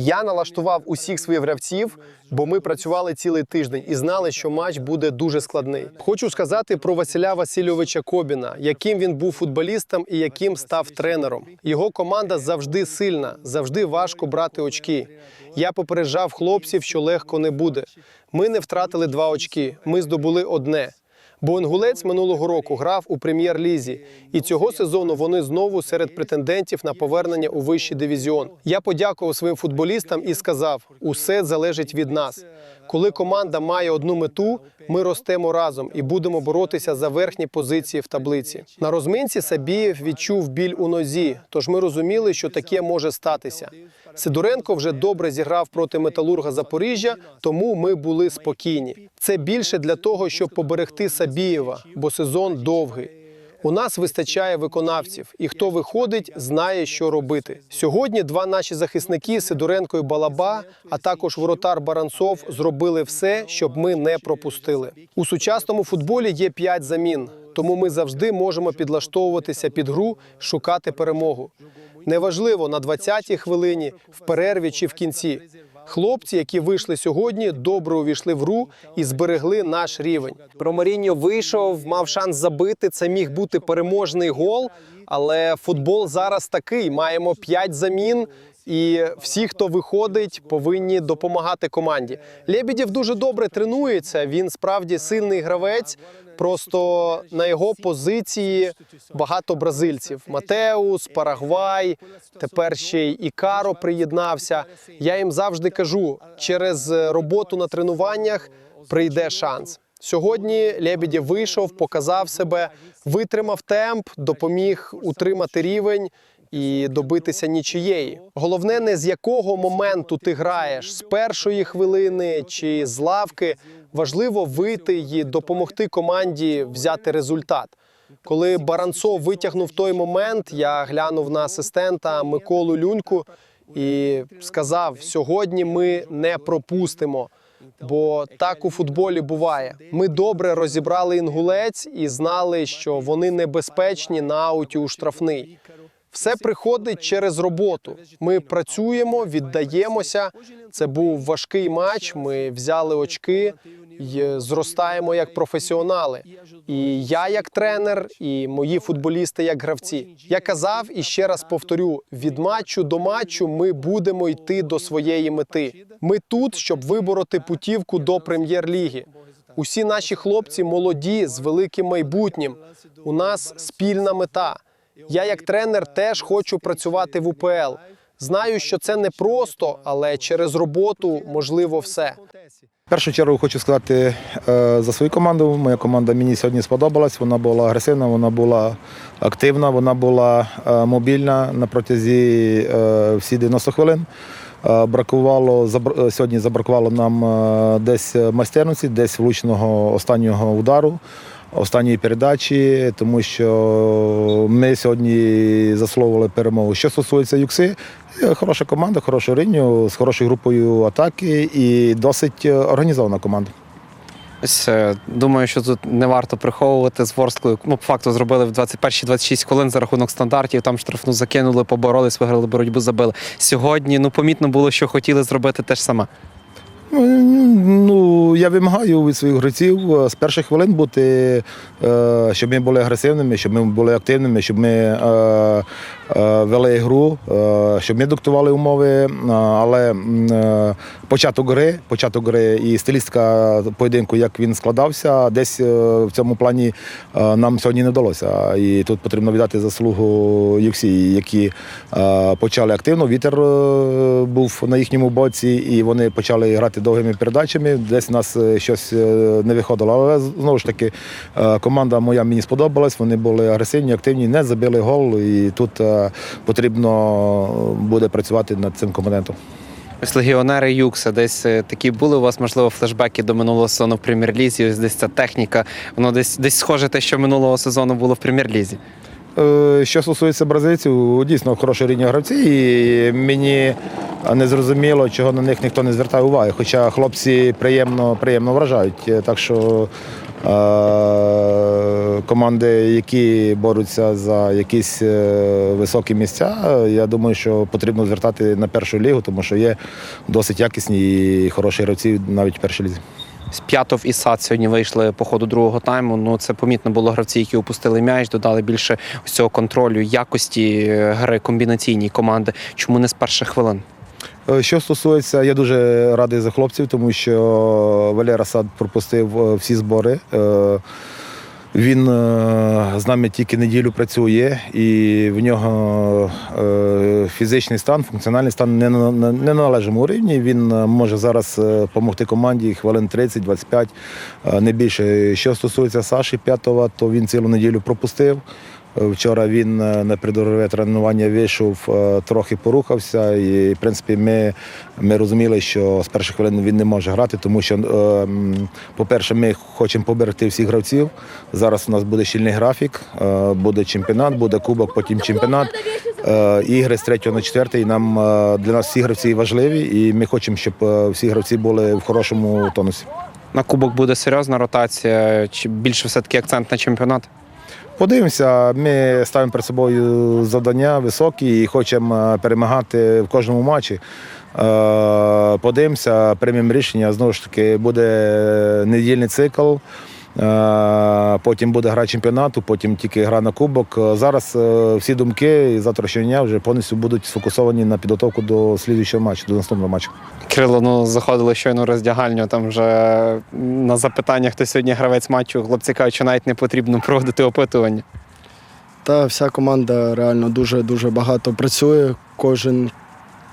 Я налаштував усіх своїх гравців, бо ми працювали цілий тиждень і знали, що матч буде дуже складний. Хочу сказати про Василя Васильовича Кобіна, яким він був футболістом і яким став тренером. Його команда завжди сильна, завжди важко брати очки. Я попереджав хлопців, що легко не буде. Ми не втратили два очки. Ми здобули одне. Бо інгулець минулого року грав у прем'єр-лізі, і цього сезону вони знову серед претендентів на повернення у вищий дивізіон. Я подякував своїм футболістам і сказав: усе залежить від нас. Коли команда має одну мету, ми ростемо разом і будемо боротися за верхні позиції в таблиці. На розминці Сабієв відчув біль у нозі, тож ми розуміли, що таке може статися. Сидоренко вже добре зіграв проти металурга Запоріжжя, тому ми були спокійні. Це більше для того, щоб поберегти Сабієва, бо сезон довгий. У нас вистачає виконавців, і хто виходить, знає, що робити. Сьогодні два наші захисники Сидоренко і Балаба, а також воротар Баранцов, зробили все, щоб ми не пропустили. У сучасному футболі є п'ять замін, тому ми завжди можемо підлаштовуватися під гру, шукати перемогу. Неважливо на 20-й хвилині, в перерві чи в кінці. Хлопці, які вийшли сьогодні, добре увійшли в гру і зберегли наш рівень. Ромаріньо вийшов, мав шанс забити. Це міг бути переможний гол. Але футбол зараз такий: маємо 5 замін. І всі, хто виходить, повинні допомагати команді. Лебідєв дуже добре тренується. Він справді сильний гравець. Просто на його позиції багато бразильців: Матеус, Парагвай, тепер ще й Ікаро приєднався. Я їм завжди кажу: через роботу на тренуваннях прийде шанс. Сьогодні Лебедєв вийшов, показав себе, витримав темп, допоміг утримати рівень і добитися нічиєї. Головне, не з якого моменту ти граєш з першої хвилини чи з лавки. Важливо вийти і допомогти команді взяти результат. Коли Баранцов витягнув той момент, я глянув на асистента Миколу Люньку і сказав: сьогодні ми не пропустимо. Бо так у футболі буває. Ми добре розібрали інгулець і знали, що вони небезпечні на ауті у штрафний. Все приходить через роботу. Ми працюємо, віддаємося. Це був важкий матч. Ми взяли очки і зростаємо як професіонали. І я, як тренер, і мої футболісти, як гравці. Я казав і ще раз повторю: від матчу до матчу ми будемо йти до своєї мети. Ми тут, щоб вибороти путівку до прем'єр-ліги. Усі наші хлопці молоді з великим майбутнім. У нас спільна мета. Я, як тренер, теж хочу працювати в УПЛ. Знаю, що це не просто, але через роботу можливо все. В першу чергу хочу сказати е, за свою команду. Моя команда мені сьогодні сподобалась. Вона була агресивна, вона була активна, вона була е, мобільна на протязі е, всі 90 хвилин. Бракувало сьогодні забракувало нам десь майстерності, десь влучного останнього удару, останньої передачі, тому що ми сьогодні засловили перемогу. Що стосується Юкси, хороша команда, хороша рівню, з хорошою групою атаки і досить організована команда. Ось е, думаю, що тут не варто приховувати з Ворсклою. Ну, по факту зробили в 21-26 хвилин за рахунок стандартів. Там штрафну закинули, поборолись, виграли боротьбу, забили. Сьогодні ну помітно було, що хотіли зробити те ж саме. Я вимагаю від своїх гравців е, з перших хвилин бути, е, щоб ми були агресивними, щоб ми були активними, щоб ми е, вели гру, щоб ми диктували умови. Але початок гри, початок гри і стилістика поєдинку, як він складався, десь в цьому плані нам сьогодні не вдалося. І тут потрібно віддати заслугу Юксі, які почали активно. Вітер був на їхньому боці, і вони почали грати довгими передачами. Десь у нас е, щось е, не виходило. Але знову ж таки, е, команда моя мені сподобалась. Вони були агресивні, активні, не забили гол. І тут потрібно буде працювати над цим компонентом. Ось легіонери Юкса, десь такі були у вас, можливо, флешбеки до минулого сезону в прем'єр-лізі. Ось десь ця техніка. Воно десь десь схоже те, що минулого сезону було в прем'єр-лізі. Е, Що стосується бразильців, дійсно хороші рідні гравці, і мені не зрозуміло, чого на них ніхто не звертає уваги. Хоча хлопці приємно, приємно вражають. Е, Так що е, команди, які борються за якісь е, високі місця, я думаю, що потрібно звертати на першу лігу, тому що є досить якісні і хороші гравці навіть в першій лізі. З П'ятов і Сад сьогодні вийшли по ходу другого тайму. Ну це помітно було гравці, які опустили м'яч, додали більше цього контролю, якості е, гри комбінаційній команди. Чому не з перших хвилин? Е, Що стосується, я дуже радий за хлопців, тому що Валера Сад пропустив е, всі збори. Він е, з нами тільки неділю працює, і в нього е, фізичний стан, функціональний стан не на на- не на належному рівні. Він е, може зараз допомогти команді хвилин 30-25, е, не більше. Що стосується Саші П'ятова, то він цілу неділю пропустив. Вчора він е, на придорове тренування вийшов, е, трохи порухався, і в принципі ми, ми розуміли, що з перших хвилин він не може грати, тому що, е, по-перше, ми хочемо поберегти всіх гравців. Зараз у нас буде щільний графік, буде чемпіонат, буде кубок, потім чемпіонат. Ігри з 3 на 4. Нам е, для нас всі гравці важливі, і ми хочемо, щоб всі гравці були в хорошому тонусі. На кубок буде серйозна ротація, чи більше все-таки акцент на чемпіонат? Подивимося, ми ставимо перед собою завдання високі і хочемо е, перемагати в кожному матчі. Е, Подивимося, приймемо рішення. Знову ж таки, буде недільний цикл. Е, Потім буде гра чемпіонату, потім тільки гра на кубок. Е, Зараз е, всі думки і завтрашнього дня вже повністю будуть сфокусовані на підготовку до слідуючого матчу, до наступного матчу. Кирило, ну заходили щойно роздягальню. Там вже на запитання, хто сьогодні гравець матчу, хлопці кажуть, що навіть не потрібно проводити опитування. Та вся команда реально дуже дуже багато працює. Кожен,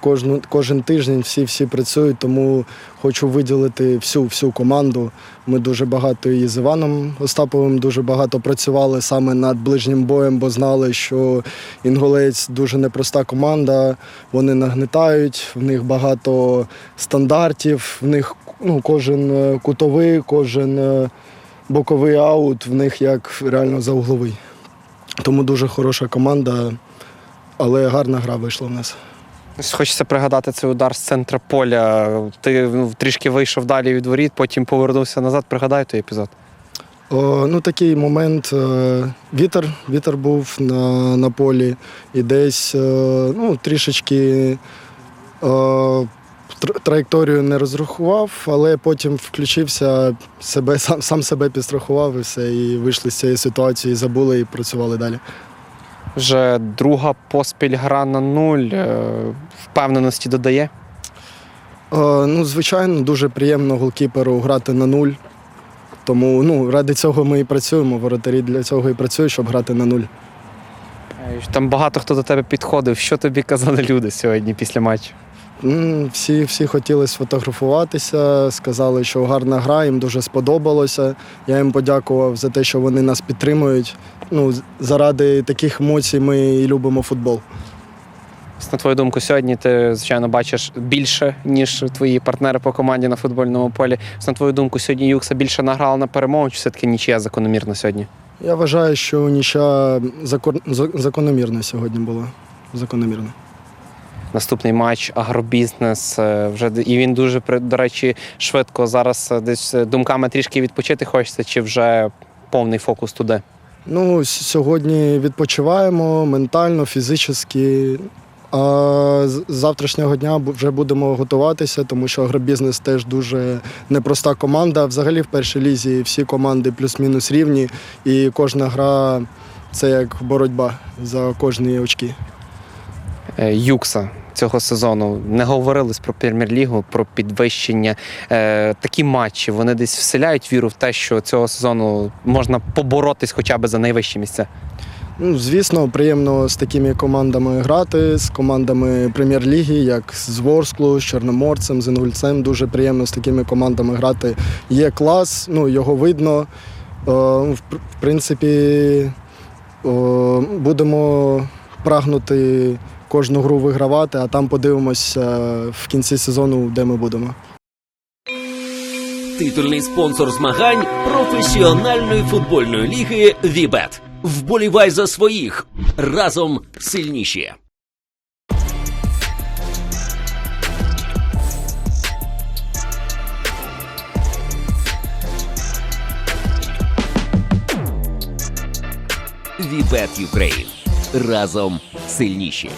кожну, кожен тиждень всі всі працюють, тому хочу виділити всю всю команду. Ми дуже багато і з Іваном Остаповим дуже багато працювали саме над ближнім боєм, бо знали, що інгулець дуже непроста команда. Вони нагнетають, в них багато стандартів, в них ну, кожен е, кутовий, кожен е, боковий аут, в них як реально заугловий. Тому дуже хороша команда, але гарна гра вийшла в нас. Хочеться пригадати цей удар з центра поля. Ти ну, трішки вийшов далі від воріт, потім повернувся назад. Пригадай той епізод. О, ну, такий момент. е, Вітер, вітер був на, на полі і десь е, ну, трішечки е, тр- траєкторію не розрахував, але потім включився, себе, сам, сам себе підстрахував і все, і вийшли з цієї ситуації, забули і працювали далі. Вже друга поспіль гра на нуль. е, Впевненості додає. Е, Ну, звичайно, дуже приємно голкіперу грати на нуль. Тому ну, ради цього ми і працюємо. Воротарі для цього і працюють, щоб грати на нуль. Е, Там багато хто до тебе підходив. Що тобі казали люди сьогодні після матчу? Всі, всі хотіли сфотографуватися, сказали, що гарна гра, їм дуже сподобалося. Я їм подякував за те, що вони нас підтримують. Ну, заради таких емоцій ми і любимо футбол. На твою думку, сьогодні ти, звичайно, бачиш більше, ніж твої партнери по команді на футбольному полі. На твою думку, сьогодні Юкса більше награла на перемогу, чи все-таки нічия закономірна сьогодні? Я вважаю, що ніча закор- за- закономірна сьогодні була. Закономірна. Наступний матч, агробізнес. е, Вже і він дуже до речі швидко. Зараз е, десь е, думками трішки відпочити хочеться, чи вже повний фокус туди. Ну, сьогодні відпочиваємо ментально, фізично. А з завтрашнього дня вже будемо готуватися, тому що агробізнес теж дуже непроста команда. Взагалі в першій лізі всі команди плюс-мінус рівні, і кожна гра це як боротьба за кожні очки. Юкса цього сезону не говорилось про прем'єр-лігу, про підвищення. Е, Такі матчі вони десь вселяють віру в те, що цього сезону можна поборотись хоча б за найвищі місця. Ну, звісно, приємно з такими командами грати, з командами прем'єр-ліги, як з Ворсклу, з Чорноморцем, з Інгульцем. Дуже приємно з такими командами грати. Є клас, ну його видно. Е, В в принципі, будемо прагнути кожну гру вигравати, а там подивимось е, в кінці сезону, де ми будемо. Титульний спонсор змагань професіональної футбольної ліги Вібет. Вболівай за своїх разом сильніші. Вібет Юкрейн разом сильніші.